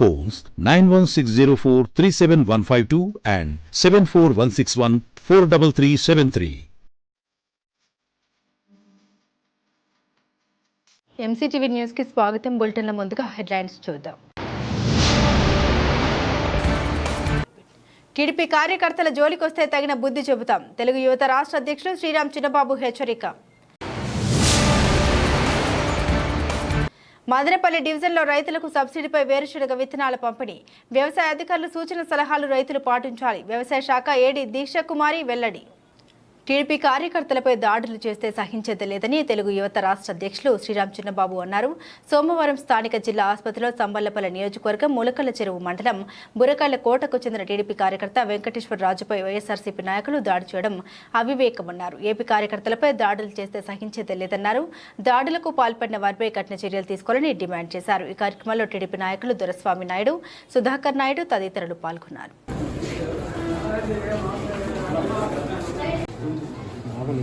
Phones nine one six zero four three seven one five two and seven four one six one four double three seven three MCTV న్యూస్కి స్వాగతం. బులెటిన్ల ముందుగా headlines చూద్దాం. TDP కార్యకర్తల జోలికొస్తే తగిన బుద్ధి చెబుతాం తెలుగు యువత రాష్ట్ర అధ్యక్షుడు శ్రీరామ్ చిన్నబాబు హెచ్చరిక. మదనపల్లి డివిజన్లో రైతులకు సబ్సిడీపై వేరుశనగ విత్తనాల పంపిణీ. వ్యవసాయ అధికారులు సూచన సలహాలు రైతులు పాటించాలి. వ్యవసాయ శాఖ ఏడీ దీక్ష కుమారి వెల్లడి. టీడీపీ కార్యకర్తలపై దాడులు చేస్తే సహించేది లేదని తెలుగు యువత రాష్ట్ర అధ్యక్షులు శ్రీరామ్ చిన్నబాబు అన్నారు. సోమవారం స్థానిక జిల్లా ఆసుపత్రిలో సంబల్లపల్లి నియోజకవర్గం ములకల చెరువు మండలం బురకాయల కోటకు చెందిన టీడీపీ కార్యకర్త వెంకటేశ్వర రాజుపై వైఎస్ఆర్సీపీ నాయకులు దాడి చేయడం అవివేకమన్నారు. ఏపీ కార్యకర్తలపై దాడులు చేస్తే సహించేది లేదన్నారు. దాడులకు పాల్పడిన వారిపై కఠిన చర్యలు తీసుకోవాలని డిమాండ్ చేశారు. ఈ కార్యక్రమంలో టీడీపీ నాయకులు దొరస్వామి నాయుడు సుధాకర్ నాయుడు తదితరులు పాల్గొన్నారు.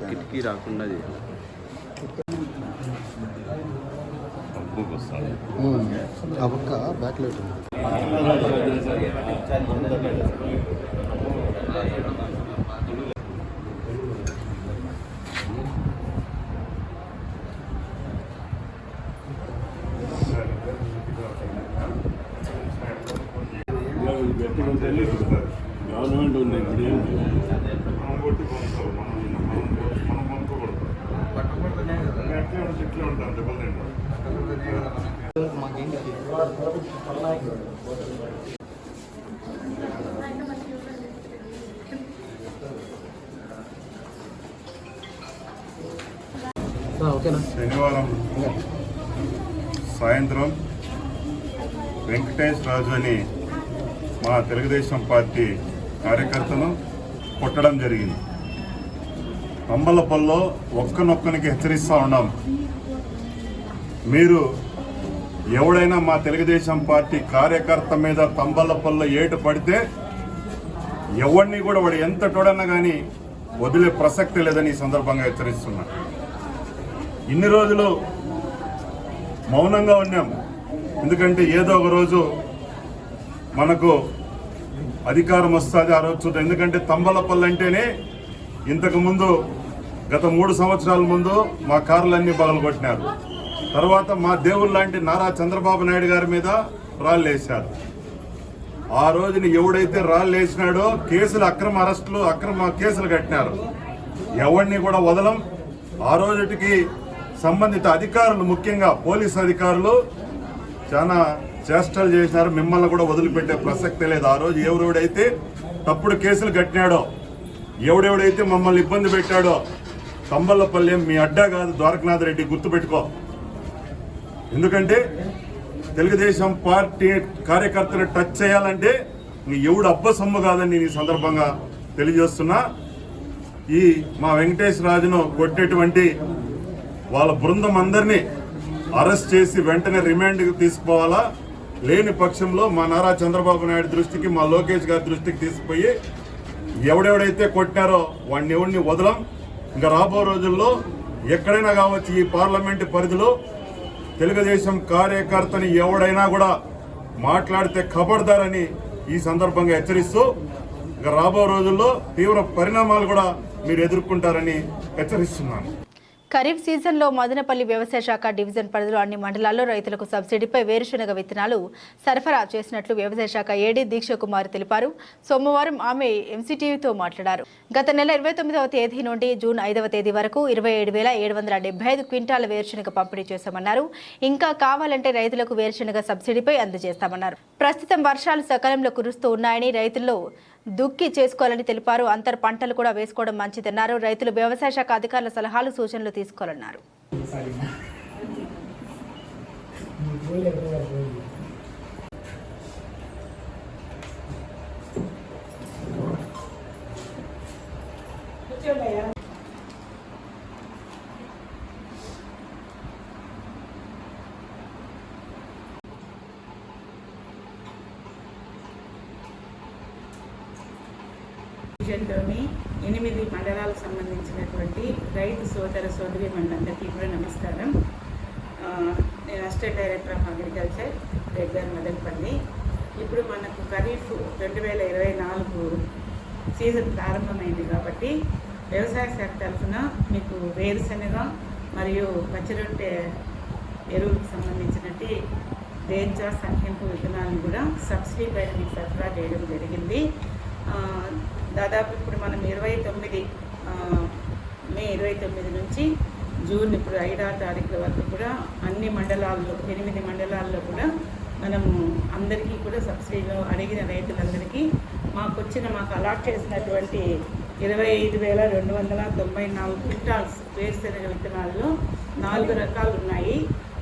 కిటికీ రాకుండా చేయాలి. ఆ పక్క బ్యాక్ లైట్ ఉంది గవర్నమెంట్ ఉంది ఇప్పుడు ఏంటి ఓకేనా శనివారం సాయంత్రం వెంకటేష్ రాజు అని మా తెలుగుదేశం పార్టీ కార్యకర్తను కొట్టడం జరిగింది. అంబలపల్లో ఒక్కనొక్కనికి హెచ్చరిస్తూ ఉన్నాం. మీరు ఎవడైనా మా తెలుగుదేశం పార్టీ కార్యకర్త మీద తంబలపల్లో ఏటు పడితే ఎవరిని కూడా వాడు ఎంత టోడన్నా కానీ వదిలే ప్రసక్తి లేదని ఈ సందర్భంగా హెచ్చరిస్తున్నా. ఇన్ని రోజులు మౌనంగా ఉన్నాం. ఎందుకంటే ఏదో ఒక రోజు మనకు అధికారం వస్తుంది ఆ రోజు చూద్దాం. ఎందుకంటే తంబలపల్లి అంటేనే ఇంతకుముందు గత మూడు సంవత్సరాల ముందు మా కార్లన్నీ పగలగొట్టినారు తర్వాత మా దేవుళ్ళ లాంటి నారా చంద్రబాబు నాయుడు గారి మీద రాళ్ళు వేశారు ఆ రోజున ఎవడైతే రాళ్ళు వేసినాడో కేసులు అక్రమ అరెస్టులు అక్రమ కేసులు కట్టినారు. ఎవరిని కూడా వదలం. ఆ రోజుటికి సంబంధిత అధికారులు ముఖ్యంగా పోలీస్ అధికారులు చాలా చేష్టలు చేసినారు. మిమ్మల్ని కూడా వదిలిపెట్టే ప్రసక్తే లేదు. ఆ రోజు ఎవరెవడైతే తప్పుడు కేసులు కట్టినాడో ఎవడెవడైతే మమ్మల్ని ఇబ్బంది పెట్టాడో కంబల్లపల్లి మీ అడ్డా కాదు ద్వారకనాథ్ రెడ్డి గుర్తుపెట్టుకో. ఎందుకంటే తెలుగుదేశం పార్టీ కార్యకర్తలు టచ్ చేయాలంటే ఇంక ఎవడు అబ్బసమ్ము కాదని నేను ఈ సందర్భంగా తెలియజేస్తున్నా. ఈ మా వెంకటేష్ రాజును కొట్టేటువంటి వాళ్ళ బృందం అందరినీ అరెస్ట్ చేసి వెంటనే రిమాండ్కి తీసుకోవాలా? లేని పక్షంలో మా నారా చంద్రబాబు నాయుడు దృష్టికి మా లోకేష్ గారి దృష్టికి తీసుకుపోయి ఎవడెవడైతే కొట్టారో వాడిని ఎవడిని వదలం? ఇంకా రాబో రోజుల్లో ఎక్కడైనా కావచ్చు ఈ పార్లమెంటు పరిధిలో తెలుగుదేశం కార్యకర్తని ఎవడైనా కూడా మాట్లాడితే ఖబర్దారని ఈ సందర్భంగా హెచ్చరిస్తూ ఇంకా రాబో రోజుల్లో తీవ్ర పరిణామాలు కూడా మీరు ఎదుర్కొంటారని హెచ్చరిస్తున్నాను. ఖరీఫ్ సీజన్లో మదనపల్లి వ్యవసాయ శాఖ డివిజన్ పరిధిలో అన్ని మండలాల్లో రైతులకు సబ్సిడీపై వేరుశనగ విత్తనాలు సరఫరా చేసినట్లు వ్యవసాయ శాఖ ఏడీ దీక్ష కుమార్ తెలిపారు. సోమవారం ఆమె ఎంసీటీవీతో మాట్లాడారు. గత నెల ఇరవై తొమ్మిదవ తేదీ నుండి జూన్ ఐదవ తేదీ వరకు ఇరవై ఏడు వేల ఏడు వందల డెబ్బై ఐదు క్వింటాల వేరుశనగ పంపిణీ చేశామన్నారు. ఇంకా కావాలంటే రైతులకు వేరుశనగ సబ్సిడీపై అందజేస్తామన్నారు. ప్రస్తుతం వర్షాలు సకాలంలో కురుస్తూ ఉన్నాయని రైతుల్లో దుక్కి చేసుకోవాలని తెలిపారు. అంతర్ పంటలు కూడా వేసుకోవడం మంచిదన్నారు. రైతులు వ్యవసాయ శాఖ అధికారుల సలహాలు సూచనలు తీసుకోవాలన్నారు. డివిజన్లోని ఎనిమిది మండలాలకు సంబంధించినటువంటి రైతు సోదర సోదరి మండలందరికీ కూడా నమస్కారం. నేను అసిస్టెంట్ డైరెక్టర్ ఆఫ్ అగ్రికల్చర్ రెడ్గార్ మదనపల్లి. ఇప్పుడు మనకు ఖరీఫ్ రెండు వేల ఇరవై నాలుగు సీజన్ ప్రారంభమైంది కాబట్టి వ్యవసాయ శాఖ తరఫున మీకు వేరుశనగ మరియు పచ్చిరొట్టె ఎరువులకు సంబంధించినట్టు దేంచా సంఖ్యంపు విత్తనాలను కూడా సబ్సిడీ పైన మీకు సరఫరా చేయడం జరిగింది. దాదాపు ఇప్పుడు మనం ఇరవై తొమ్మిది మే ఇరవై తొమ్మిది నుంచి జూన్ ఇప్పుడు ఐదవ తారీఖుల వరకు కూడా అన్ని మండలాల్లో ఎనిమిది మండలాల్లో కూడా మనము అందరికీ కూడా సబ్సిడీలో అడిగిన రైతులందరికీ మాకు వచ్చిన మాకు అలాట్ చేసినటువంటి ఇరవై ఐదు వేల రెండు వందల తొంభై నాలుగు క్వింటాల్స్ వేరుశనగ విత్తనాల్లో నాలుగు రకాలు ఉన్నాయి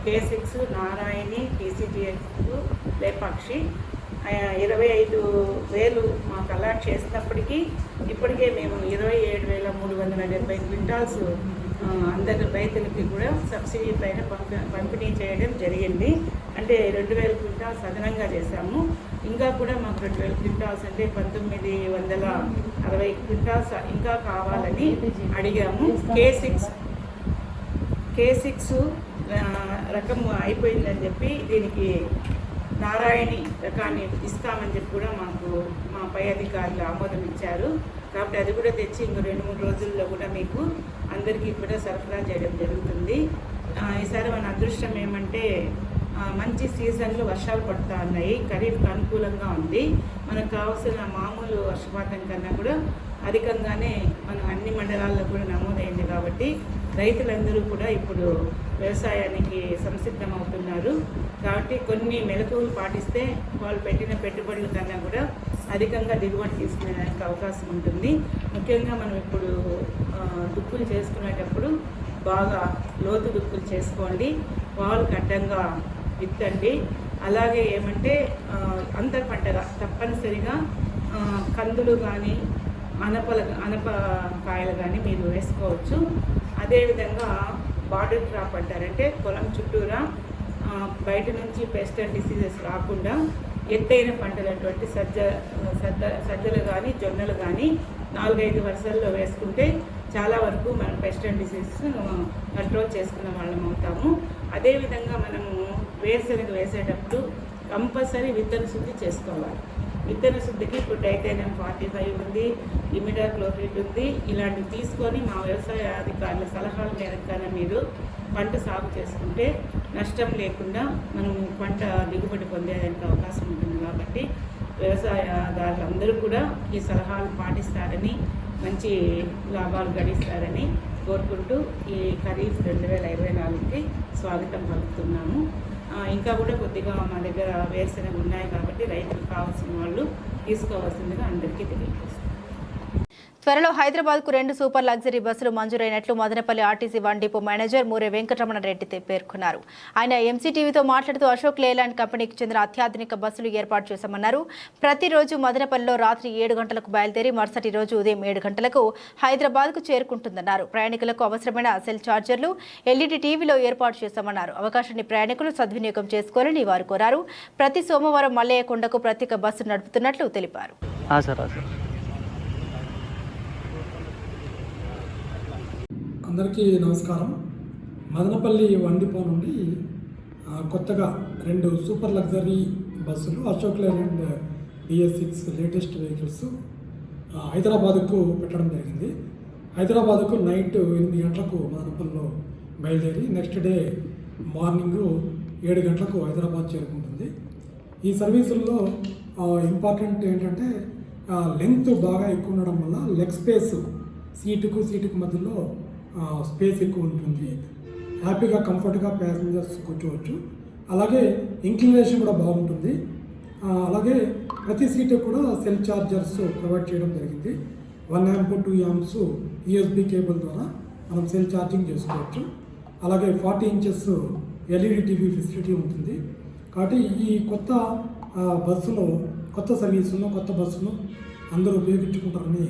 కే సిక్స్ నారాయణి టీసీటీఎక్స్ లేపాక్షి ఇరవై ఐదు వేలు మాకు అలాట్ చేసినప్పటికీ ఇప్పటికే మేము ఇరవై ఏడు వేల మూడు వందల డెబ్బై క్వింటాల్స్ అందరి రైతులకి కూడా సబ్సిడీ పైన పంపిణీ చేయడం జరిగింది. అంటే రెండు వేల క్వింటాల్స్ అదనంగా చేశాము. ఇంకా కూడా మాకు రెండు వేల క్వింటాల్స్ అంటే పంతొమ్మిది వందల అరవై క్వింటాల్స్ ఇంకా కావాలని అడిగాము. కే సిక్స్ కే సిక్స్ రకం అయిపోయిందని చెప్పి దీనికి నారాయణి రకాన్ని ఇస్తామని చెప్పి కూడా మాకు మా పై అధికారులు ఆమోదం ఇచ్చారు. కాబట్టి అది కూడా తెచ్చి ఇంకో రెండు మూడు రోజుల్లో కూడా మీకు అందరికీ కూడా సరఫరా చేయడం జరుగుతుంది. ఈసారి మన అదృష్టం ఏమంటే మంచి సీజన్లో వర్షాలు పడుతూ ఉన్నాయి. ఖరీఫ్కి అనుకూలంగా ఉంది. మనకు కావాల్సిన మామూలు వర్షపాతం కన్నా కూడా అధికంగానే మనం అన్ని మండలాల్లో కూడా నమోదైంది కాబట్టి రైతులందరూ కూడా ఇప్పుడు వ్యవసాయానికి సంసిద్ధమవుతున్నారు. కాబట్టి కొన్ని మెలకువలు పాటిస్తే వాళ్ళు పెట్టిన పెట్టుబడుల కన్నా కూడా అధికంగా దిగుబడి తీసుకునేదానికి అవకాశం ఉంటుంది. ముఖ్యంగా మనం ఇప్పుడు దుక్కులు చేసుకునేటప్పుడు బాగా లోతు దుక్కులు చేసుకోండి. వాళ్ళకి అడ్డంగా విత్తండి. అలాగే ఏమంటే అంతర్ పంటగా తప్పనిసరిగా కందులు కానీ అనపల అనప కాయలు కానీ మీరు వేసుకోవచ్చు. అదేవిధంగా బార్డర్ క్రాప్ అంటారంటే పొలం చుట్టూరా బయట నుంచి పెస్ట్ అండ్ డిసీజెస్ రాకుండా ఎత్తైన పంటలటువంటి సజ్జ సజ్జ సజ్జలు కానీ జొన్నలు కానీ నాలుగైదు వరుసల్లో వేసుకుంటే చాలా వరకు మనం పెస్ట్ అండ్ డిసీజెస్ కంట్రోల్ చేసుకున్న వాళ్ళం అవుతాము. అదేవిధంగా మనము వేరుశనగ వేసేటప్పుడు కంపల్సరీ విత్తన శుద్ధి చేసుకోవాలి. విత్తన శుద్ధికి ఇప్పుడు టైటానియం ఫార్టీ ఫైవ్ ఉంది ఇమిడాక్లోఫిట్ ఉంది. ఇలాంటివి తీసుకొని మా వ్యవసాయ అధికారుల సలహాల మేరకు మీరు పంట సాగు చేసుకుంటే నష్టం లేకుండా మనము పంట దిగుబడి పొందేదానికి అవకాశం ఉంటుంది కాబట్టి వ్యవసాయదారులందరూ కూడా ఈ సలహాలు పాటిస్తారని మంచి లాభాలు గడిస్తారని కోరుకుంటూ ఈ ఖరీఫ్ రెండు వేల ఇరవై నాలుగుకి స్వాగతం పలుకుతున్నాము. ఇంకా కూడా కొద్దిగా మా దగ్గర వేరుశనగ ఉన్నాయి కాబట్టి రైతులకు కావాల్సిన వాళ్ళు తీసుకోవాల్సిందిగా అందరికీ తెలియజేస్తాం త్వరలో హైదరాబాద్కు రెండు సూపర్ లగ్జరీ బస్సులు మంజూరైనట్లు Madanapalli RTC one depot manager Mure Venkataramana Reddy పేర్కొన్నారు. ఆయన ఎంసీటీవీతో మాట్లాడుతూ అశోక్ లేలాండ్ కంపెనీకి చెందిన అత్యాధునిక బస్సులు ఏర్పాటు చేశామన్నారు. ప్రతిరోజు మదనపల్లిలో రాత్రి ఏడు గంటలకు బయలుదేరి మరుసటి రోజు ఉదయం ఏడు గంటలకు హైదరాబాద్కు చేరుకుంటుందన్నారు. ప్రయాణికులకు అవసరమైన సెల్ ఛార్జర్లు ఎల్ఈడి టీవీలో ఏర్పాటు చేశామన్నారు. అవకాశాన్ని ప్రయాణికులు సద్వినియోగం చేసుకోవాలని వారు కోరారు. ప్రతి సోమవారం మల్లయ్య కొండకు ప్రత్యేక బస్సు నడుపుతున్నట్లు తెలిపారు. అందరికీ నమస్కారం. మదనపల్లి వండిపో నుండి కొత్తగా రెండు సూపర్ లగ్జరీ బస్సులు Ashok Leyland BS six latest vehicles హైదరాబాద్కు పెట్టడం జరిగింది. హైదరాబాద్కు నైట్ ఎనిమిది గంటలకు మదనపల్లిలో బయలుదేరి నెక్స్ట్ డే మార్నింగ్ ఏడు గంటలకు హైదరాబాద్ చేరుకుంటుంది. ఈ సర్వీసుల్లో ఇంపార్టెంట్ ఏంటంటే లెంత్ బాగా ఎక్కువ ఉండడం వల్ల లెగ్ స్పేస్ సీటుకు సీటుకు మధ్యలో స్పేస్ ఎక్కువ ఉంటుంది. హ్యాపీగా కంఫర్ట్గా ప్యాసింజర్స్ కూర్చోవచ్చు. అలాగే ఇంక్లినేషన్ కూడా బాగుంటుంది. అలాగే ప్రతి సీటు కూడా సెల్ చార్జర్స్ ప్రొవైడ్ చేయడం జరిగింది. One amp two amps USB cable ద్వారా మనం సెల్ ఛార్జింగ్ చేసుకోవచ్చు. అలాగే forty inches LED TV facility ఉంటుంది. కాబట్టి ఈ కొత్త బస్సును కొత్త సర్వీసును కొత్త బస్సును అందరూ ఉపయోగించుకుంటారని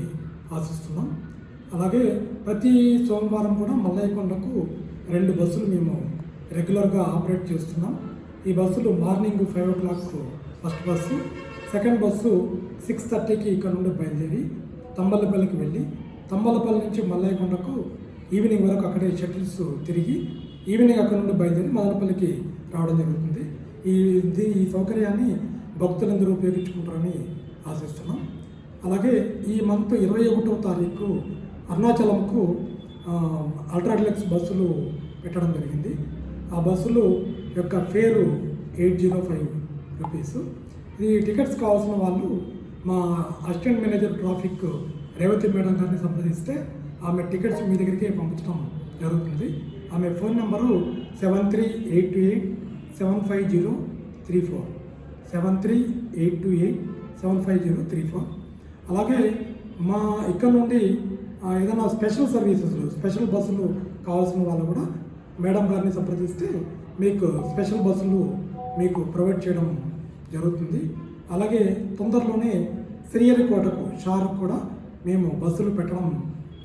ఆశిస్తున్నాం. అలాగే ప్రతి సోమవారం కూడా మల్లయ్యకొండకు రెండు బస్సులు మేము రెగ్యులర్గా ఆపరేట్ చేస్తున్నాం. ఈ బస్సులు morning five o'clock first bus second bus six థర్టీకి ఇక్కడ నుండి బయలుదేరి తంబలపల్లికి వెళ్ళి తంబలపల్లి నుంచి మల్లయ్యకొండకు ఈవినింగ్ వరకు అక్కడే షటిల్స్ తిరిగి ఈవినింగ్ అక్కడ నుండి బయలుదేరి మదనపల్లికి రావడం జరుగుతుంది. ఈ దీ ఈ సౌకర్యాన్ని భక్తులందరూ ఉపయోగించుకుంటారని ఆశిస్తున్నాం. అలాగే ఈ మంత్ ఇరవై ఒకటో తారీఖు అరుణాచలంకు ఆ, బస్సులు పెట్టడం జరిగింది. ఆ బస్సులు యొక్క fare eight zero five rupees. ఈ టికెట్స్ కావాల్సిన వాళ్ళు మా assistant manager traffic Revathi madam గారిని సంప్రదిస్తే ఆమె టికెట్స్ మీ దగ్గరికి పంపించడం జరుగుతుంది. ఆమె phone number seven three eight two eight seven five zero three four. Seven three eight two eight seven five zero three four. అలాగే మా ఇక్కడ నుండి ఏదైనా స్పెషల్ సర్వీసెస్ స్పెషల్ బస్సులు కావాల్సిన వాళ్ళు కూడా మేడం గారిని సంప్రదిస్తే మీకు స్పెషల్ బస్సులు మీకు ప్రొవైడ్ చేయడం జరుగుతుంది. అలాగే తొందరలోనే శ్రీహరికోటకు షారుకు కూడా మేము బస్సులు పెట్టడం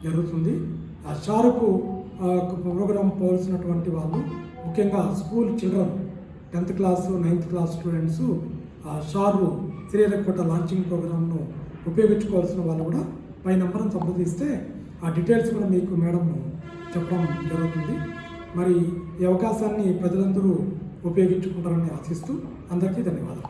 జరుగుతుంది. ఆ షారుకు ప్రోగ్రామ్ పోల్సినటువంటి వాళ్ళు ముఖ్యంగా school children tenth class ninth class students ఆ షారు శ్రీహరికోట లాంచింగ్ ప్రోగ్రామ్ను ఉపయోగించుకోవాల్సిన వాళ్ళు కూడా పై నెంబర్ని సంప్రదిస్తే ఆ డీటెయిల్స్ కూడా మీకు మేడం చెప్పడం జరుగుతుంది. మరి ఈ అవకాశాన్ని ప్రజలందరూ ఉపయోగించుకుంటారని ఆశిస్తూ అందరికీ ధన్యవాదాలు.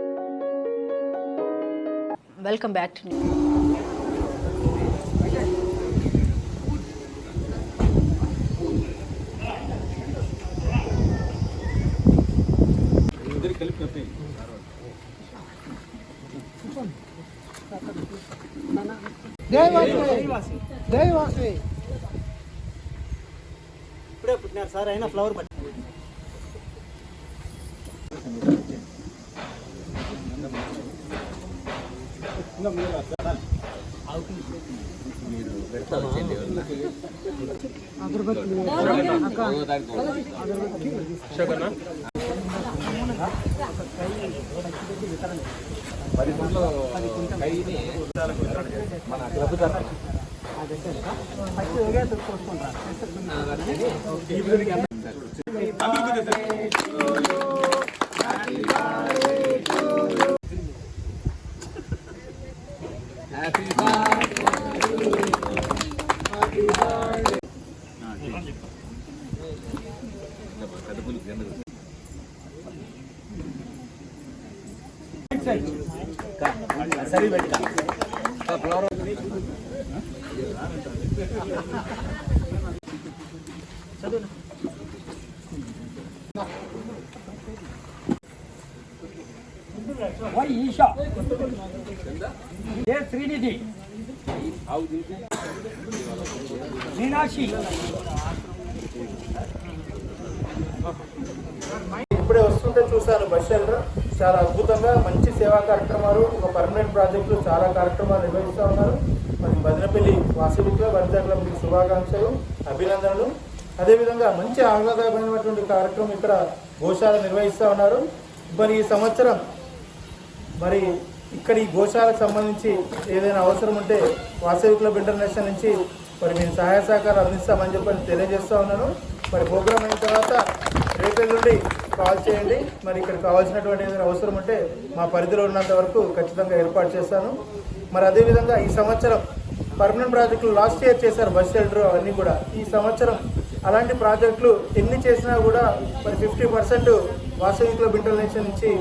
Welcome back to ఇప్పుడే పుట్టినారు సార్ అయినా ఫ్లవర్ పట్టి వై ఈషా ఏ శ్రీనిధి ఇప్పుడే వస్తుంటే చూశాను బస్ షెల్టర్ చాలా అద్భుతంగా మంచి సేవా కార్యక్రమాలు ఒక పర్మనెంట్ ప్రాజెక్టులు చాలా కార్యక్రమాలు నిర్వహిస్తూ ఉన్నారు. మరి భద్రపల్లి వాసవితో వరిదర్ల మీకు శుభాకాంక్షలు అభినందనలు. అదేవిధంగా మంచి ఆహ్లాదకరమైనటువంటి కార్యక్రమం ఇక్కడ గోశాల నిర్వహిస్తూ ఉన్నారు. మరి ఈ సంవత్సరం మరి ఇక్కడ ఈ గోశాలకు సంబంధించి ఏదైనా అవసరం ఉంటే వాసవి క్లబ్ ఇంటర్నేషనల్ నుంచి మరి మేము సహాయ సహకారం అందిస్తామని చెప్పని తెలియజేస్తా ఉన్నాను. మరి ప్రోగ్రామ్ అయిన తర్వాత రేపే నుండి కాల్ చేయండి. మరి ఇక్కడ కావాల్సినటువంటి ఏదైనా అవసరం ఉంటే మా పరిధిలో ఉన్నంత వరకు ఖచ్చితంగా ఏర్పాటు చేస్తాను. మరి అదేవిధంగా ఈ సంవత్సరం పర్మనెంట్ ప్రాజెక్టులు లాస్ట్ ఇయర్ చేశారు బస్ షెల్టర్ అవన్నీ కూడా. ఈ సంవత్సరం అలాంటి ప్రాజెక్టులు ఎన్ని చేసినా కూడా మరి fifty percent Vasavi club international నుంచి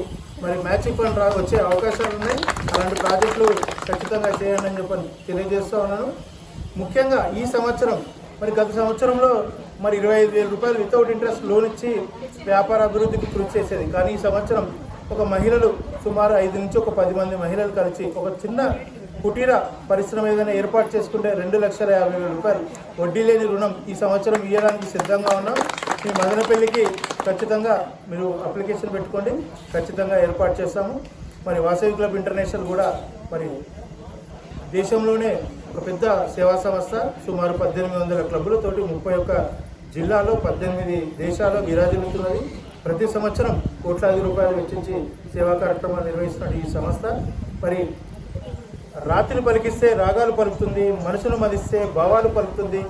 మరి మ్యాచింగ్ ఫండ్ రా వచ్చే అవకాశాలు ఉన్నాయి. అలాంటి ప్రాజెక్టులు ఖచ్చితంగా చేయండి అని చెప్పని తెలియజేస్తూ ఉన్నాను. ముఖ్యంగా ఈ సంవత్సరం మరి గత సంవత్సరంలో మరి ఇరవై ఐదు వేల రూపాయలు వితౌట్ ఇంట్రెస్ట్ లోన్ ఇచ్చి వ్యాపార అభివృద్ధికి కృషి చేసేది. కానీ ఈ సంవత్సరం ఒక మహిళలు సుమారు ఐదు నుంచి ఒక పది మంది మహిళలు కలిసి ఒక చిన్న కుటీర పరిశ్రమ ఏదైనా ఏర్పాటు చేసుకుంటే రెండు లక్షల యాభై వేల రూపాయలు వడ్డీ లేని రుణం ఈ సంవత్సరం ఇవ్వడానికి సిద్ధంగా ఉన్నాం. మీ మదనపల్లికి ఖచ్చితంగా మీరు అప్లికేషన్ పెట్టుకోండి. ఖచ్చితంగా ఏర్పాటు చేస్తాము. మరి వాసవి క్లబ్ ఇంటర్నేషనల్ కూడా మరి దేశంలోనే ఒక పెద్ద సేవా సంస్థ సుమారు పద్దెనిమిది వందల క్లబ్బులతోటి ముప్పై ఒక్క జిల్లాలో పద్దెనిమిది దేశాల్లో విరాజిల్లుతున్నది. ప్రతి సంవత్సరం కోట్లాది రూపాయలు వెచ్చించి సేవా కార్యక్రమాలు నిర్వహిస్తున్న ఈ సంస్థ. మరి రాత్రి పలికిస్తే రాగాలు పలుకుతుంది మనుషులు మదిస్తే భావాలు పలుకుతుంది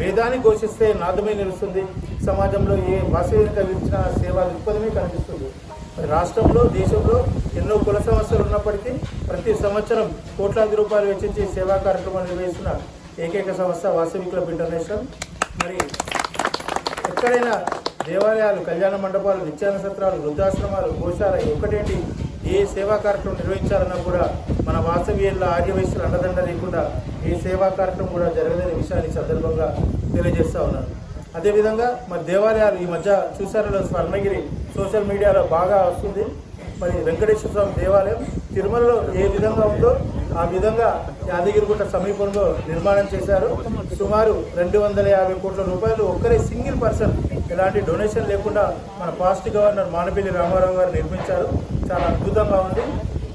వేదాన్ని ఘోషిస్తే నాదమే నిలుస్తుంది. సమాజంలో ఏ వాసవిని కలిగించిన సేవా దృక్పథమే కనిపిస్తుంది. మరి రాష్ట్రంలో దేశంలో ఎన్నో కుల సమస్యలు ఉన్నప్పటికీ ప్రతి సంవత్సరం కోట్లాది రూపాయలు వెచ్చించి సేవా కార్యక్రమాలు నిర్వహిస్తున్న ఏకైక సంస్థ వాసవి క్లబ్ ఇంటర్నేషనల్. మరి ఎక్కడైనా దేవాలయాలు కళ్యాణ మండపాలు నిత్యాన సత్రాలు వృద్ధాశ్రమాలు గోశాల ఒకటేంటి? ఏ సేవా కార్యక్రమం నిర్వహించాలన్నా కూడా మన వాసవీయుల ఆర్యవయస్సులు అండదండ లేకుండా ఏ సేవా కార్యక్రమం కూడా జరగదనే విషయాన్ని సందర్భంగా తెలియజేస్తా ఉన్నాను. అదేవిధంగా మరి దేవాలయాలు ఈ మధ్య చూసారో స్వర్ణగిరి సోషల్ మీడియాలో బాగా వస్తుంది. మరి వెంకటేశ్వర స్వామి దేవాలయం తిరుమలలో ఏ విధంగా ఉందో ఆ విధంగా యాదగిరిగుట్ట సమీపంలో నిర్మాణం చేశారు. సుమారు రెండు వందల యాభై కోట్ల రూపాయలు ఒక్కరే సింగిల్ పర్సన్ ఎలాంటి డొనేషన్ లేకుండా మన పాస్ట్ గవర్నర్ మానపల్లి రామారావు గారు నిర్మించారు. చాలా అద్భుతంగా ఉంది.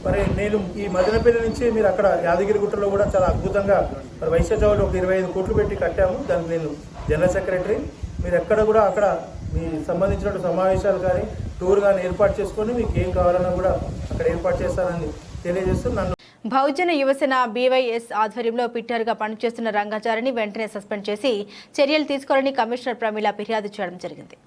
మరి నేను ఈ మదనపల్లి నుంచి మీరు అక్కడ యాదగిరిగుట్టలో కూడా చాలా అద్భుతంగా మరి వైశ్య చౌలు ఒక ఇరవై ఐదు కోట్లు పెట్టి కట్టాము. దానికి నేను జనరల్ సెక్రటరీ మీరు ఎక్కడ కూడా అక్కడ మీ సంబంధించిన సమావేశాలు కానీ టూర్ కానీ ఏర్పాటు చేసుకొని మీకు ఏం కావాలన్నా కూడా అక్కడ ఏర్పాటు చేస్తానని తెలియజేస్తూ నన్ను బహుజన యువసేన బీవైఎస్ ఆధ్వర్యంలో పిట్టర్గా పనిచేస్తున్న రంగాచారిని వెంటనే సస్పెండ్ చేసి చర్యలు తీసుకోవాలని కమిషనర్ ప్రమీల ఫిర్యాదు చేయడం జరిగింది.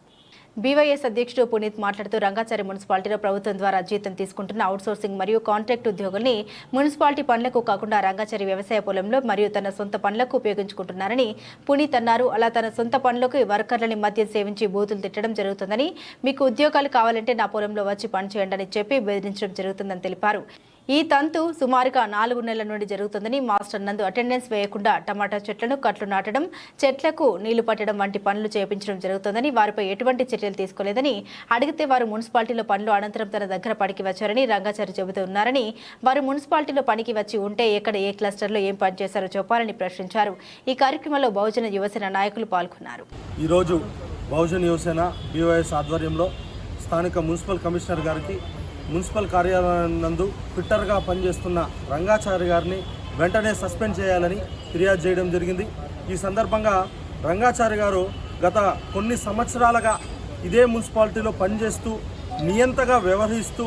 బీవైఎస్ అధ్యక్షుడు పునీత్ మాట్లాడుతూ రంగాచారి మున్సిపాలిటీలో ప్రభుత్వం ద్వారా జీతం తీసుకుంటున్న అవుట్సోర్సింగ్ మరియు కాంట్రాక్ట్ ఉద్యోగుల్ని మున్సిపాలిటీ పనులకు కాకుండా రంగాచారి వ్యవసాయ పొలంలో మరియు తన సొంత పనులకు ఉపయోగించుకుంటున్నారని పునీత్ అన్నారు. అలా తన సొంత పనులకు వర్కర్లని మద్యం సేవించి బూతులు తిట్టడం జరుగుతుందని మీకు ఉద్యోగాలు కావాలంటే నా పొలంలో వచ్చి పనిచేయండి అని చెప్పి బెదిరించడం జరుగుతుందని తెలిపారు. ఈ తంతు సుమారుగా నాలుగు నెలల నుండి జరుగుతుందని మాస్టర్ నందు అటెండెన్స్ వేయకుండా టమాటా చెట్లను కట్లు నాటడం చెట్లకు నీళ్ళు పట్టడం వంటి పనులు చేపించడం జరుగుతుందని వారిపై ఎటువంటి చర్యలు తీసుకోలేదని అడిగితే వారు మున్సిపాలిటీలో పనులు అనంతరం తన దగ్గర పనికి వచ్చారని రంగాచారి చెబుతూ ఉన్నారని వారు మున్సిపాలిటీలో పనికి వచ్చి ఉంటే ఎక్కడ ఏ క్లస్టర్లో ఏం పని చేశారో చెప్పాలని ప్రశ్నించారు. ఈ కార్యక్రమంలో బహుజన యువసేన నాయకులు పాల్గొన్నారు. ఈరోజు బహుజన యువసేన బీవైఎస్ ఆధ్వర్యంలో స్థానిక మున్సిపల్ కమిషనర్ గారికి మున్సిపల్ కార్యాలయం నందు ఫిట్టర్గా పనిచేస్తున్న రంగాచారి గారిని వెంటనే సస్పెండ్ చేయాలని ఫిర్యాదు చేయడం జరిగింది. ఈ సందర్భంగా రంగాచారి గారు గత కొన్ని సంవత్సరాలుగా ఇదే మున్సిపాలిటీలో పనిచేస్తూ నియంతగా వ్యవహరిస్తూ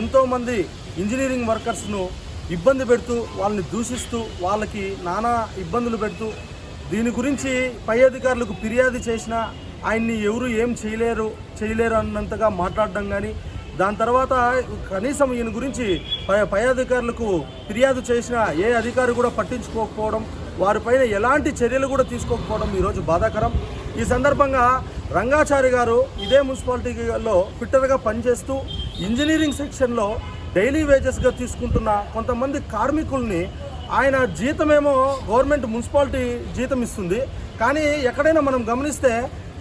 ఎంతోమంది ఇంజనీరింగ్ వర్కర్స్ను ఇబ్బంది పెడుతూ వాళ్ళని దూషిస్తూ వాళ్ళకి నానా ఇబ్బందులు పెడుతూ దీని గురించి పై అధికారులకు ఫిర్యాదు చేసినా ఆయన్ని ఎవరు ఏం చేయలేరు చేయలేరు అన్నంతగా మాట్లాడడం కానీ దాని తర్వాత కనీసం ఈయన గురించి పై పై అధికారులకు ఫిర్యాదు చేసిన ఏ అధికారి కూడా పట్టించుకోకపోవడం వారిపైన ఎలాంటి చర్యలు కూడా తీసుకోకపోవడం ఈరోజు బాధాకరం. ఈ సందర్భంగా రంగాచారి గారు ఇదే మున్సిపాలిటీలో ఫిట్టర్గా పనిచేస్తూ ఇంజనీరింగ్ సెక్షన్లో డైలీ వేజెస్గా తీసుకుంటున్న కొంతమంది కార్మికుల్ని ఆయన జీతమేమో గవర్నమెంట్ మున్సిపాలిటీ జీతం ఇస్తుంది కానీ ఎక్కడైనా మనం గమనిస్తే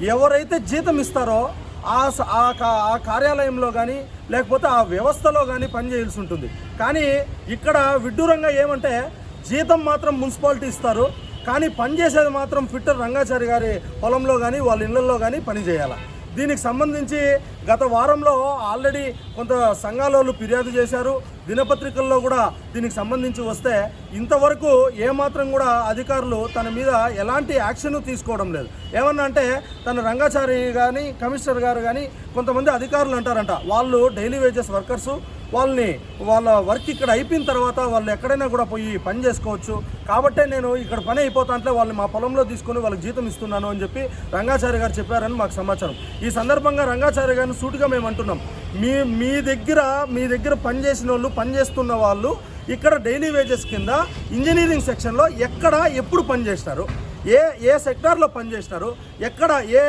ఎవరైతే జీతం ఇస్తారో ఆ స- ఆ కా- ఆ కార్యాలయంలో కానీ లేకపోతే ఆ వ్యవస్థలో కానీ పనిచేయాల్సి ఉంటుంది. కానీ ఇక్కడ విడ్డూరంగా ఏమంటే జీతం మాత్రం మున్సిపాలిటీ ఇస్తారు. కానీ పనిచేసేది మాత్రం ఫిట్టర్ రంగాచారి గారి పొలంలో కానీ వాళ్ళ ఇళ్ళలో కానీ పని చేయాలి. దీనికి సంబంధించి గత వారంలో ఆల్రెడీ కొంత సంఘాల ఫిర్యాదు చేశారు. దినపత్రికల్లో కూడా దీనికి సంబంధించి వస్తే ఇంతవరకు ఏమాత్రం కూడా అధికారులు తన మీద ఎలాంటి యాక్షన్ తీసుకోవడం లేదు. ఏమన్నా అంటే తన రంగాచారి కానీ కమిషనర్ గారు కానీ కొంతమంది అధికారులు అంటారంట. వాళ్ళు డైలీ వేజెస్ వర్కర్సు. వాళ్ళని వాళ్ళ వర్క్ ఇక్కడ అయిపోయిన తర్వాత వాళ్ళు ఎక్కడైనా కూడా పోయి పని చేసుకోవచ్చు. కాబట్టే నేను ఇక్కడ పని అయిపోతాంటే వాళ్ళని మా పొలంలో తీసుకొని వాళ్ళకి జీతం ఇస్తున్నాను అని చెప్పి రంగాచారి గారు చెప్పారని మాకు సమాచారం. ఈ సందర్భంగా రంగాచారి గారిని సూటిగా మేము అంటున్నాం. మీ మీ దగ్గర మీ దగ్గర పనిచేసిన వాళ్ళు పనిచేస్తున్న వాళ్ళు ఇక్కడ డైలీ వేజెస్ కింద ఇంజనీరింగ్ సెక్షన్లో ఎక్కడ ఎప్పుడు పనిచేస్తారు ఏ ఏ సెక్టార్లో పనిచేస్తారో? ఎక్కడ ఏ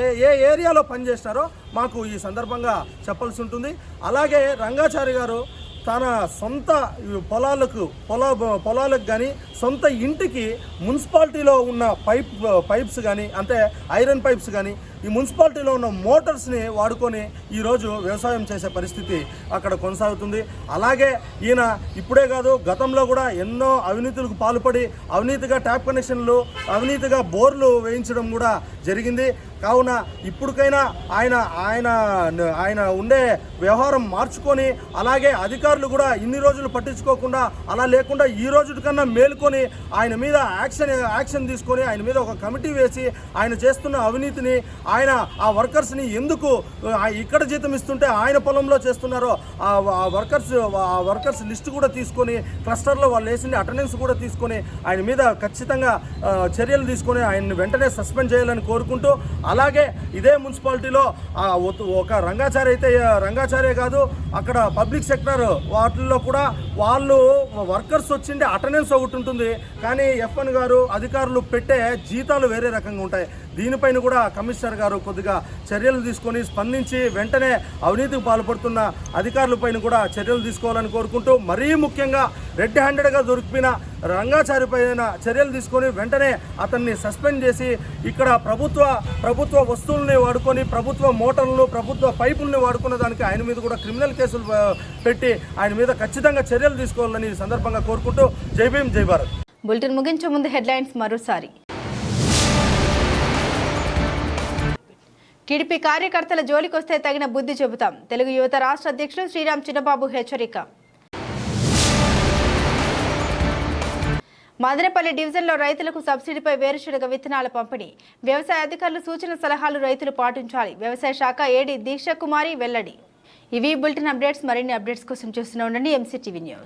ఏ ఏ ఏరియాలో పనిచేసినారో మాకు ఈ సందర్భంగా చెప్పాల్సి ఉంటుంది. అలాగే రంగాచారి గారు తన సొంత పొలాలకు పొలా పొలాలకు కానీ సొంత ఇంటికి మున్సిపాలిటీలో ఉన్న పైప్ పైప్స్ కానీ అంటే ఐరన్ పైప్స్ కానీ ఈ మున్సిపాలిటీలో ఉన్న మోటార్స్ని వాడుకొని ఈరోజు వ్యవసాయం చేసే పరిస్థితి అక్కడ కొనసాగుతుంది. అలాగే ఈయన ఇప్పుడే కాదు గతంలో కూడా ఎన్నో అవినీతులకు పాల్పడి అవినీతిగా ట్యాప్ కనెక్షన్లు అవినీతిగా బోర్లు వేయించడం కూడా జరిగింది. కావున ఇప్పటికైనా ఆయన ఆయన ఆయన ఉండే వ్యవహారం మార్చుకొని అలాగే అధికారులు కూడా ఇన్ని రోజులు పట్టించుకోకుండా అలా లేకుండా ఈ రోజు కన్నా మేలుకొని ఆయన మీద యాక్షన్ యాక్షన్ తీసుకొని ఆయన మీద ఒక కమిటీ వేసి ఆయన చేస్తున్న అవినీతిని ఆయన ఆ వర్కర్స్ని ఎందుకు ఆ ఇక్కడ జీతం ఇస్తుంటే ఆయన పొలంలో చేస్తున్నారో ఆ వర్కర్స్ ఆ వర్కర్స్ లిస్ట్ కూడా తీసుకొని క్లస్టర్లో వాళ్ళు వేసిన అటెండెన్స్ కూడా తీసుకొని ఆయన మీద ఖచ్చితంగా చర్యలు తీసుకొని ఆయన్ని వెంటనే సస్పెండ్ చేయాలని కోరుకుంటూ అలాగే ఇదే మున్సిపాలిటీలో ఒక రంగాచారి అయితే రంగాచారే కాదు అక్కడ పబ్లిక్ సెక్టర్ వాటిల్లో కూడా వాళ్ళు వర్కర్స్ వచ్చిండే అటెండెన్స్ ఒకటి ఉంటుంది. కానీ ఎఫ్ఎన్ గారు అధికారులు పెట్టే జీతాలు వేరే రకంగా ఉంటాయి. దీనిపైన కూడా కమిషనర్ గారు కొద్దిగా చర్యలు తీసుకొని స్పందించి వెంటనే అవినీతికి పాల్పడుతున్న అధికారులపైన కూడా చర్యలు తీసుకోవాలని కోరుకుంటూ మరీ ముఖ్యంగా రెడ్ హ్యాండెడ్గా దొరికిపోయిన రంగాచారి పైన చర్యలు తీసుకొని వెంటనే అతన్ని సస్పెండ్ చేసి ఇక్కడ ప్రభుత్వ ప్రభుత్వ వస్తువుల్ని వాడుకొని ప్రభుత్వ మోటార్లను ప్రభుత్వ పైపుల్ని వాడుకున్న దానికి ఆయన మీద కూడా క్రిమినల్ కేసులు పెట్టి ఆయన మీద ఖచ్చితంగా చర్యలు తీసుకోవాలని సందర్భంగా కోరుకుంటూ జై భీం జై భారత్. బులెటిన్ ముగించే ముందు హెడ్లైన్స్ మరోసారి. టీడీపీ కార్యకర్తల జోలికొస్తే తగిన బుద్ధి చెబుతాం. తెలుగు యువత రాష్ట్ర అధ్యక్షులు శ్రీరామ్ చిన్నబాబు హెచ్చరిక. మదనపల్లి డివిజన్లో రైతులకు సబ్సిడీపై వేరుశనగ విత్తనాల పంపిణీ. వ్యవసాయ అధికారులు సూచన సలహాలు రైతులు పాటించాలి. వ్యవసాయ శాఖ ఏడీ దీక్ష కుమారి వెల్లడి. ఇవి బులెటిన్ అప్డేట్స్. మరిన్ని అప్డేట్స్ కోసం చూస్తూనే ఉండండి. MCTV news.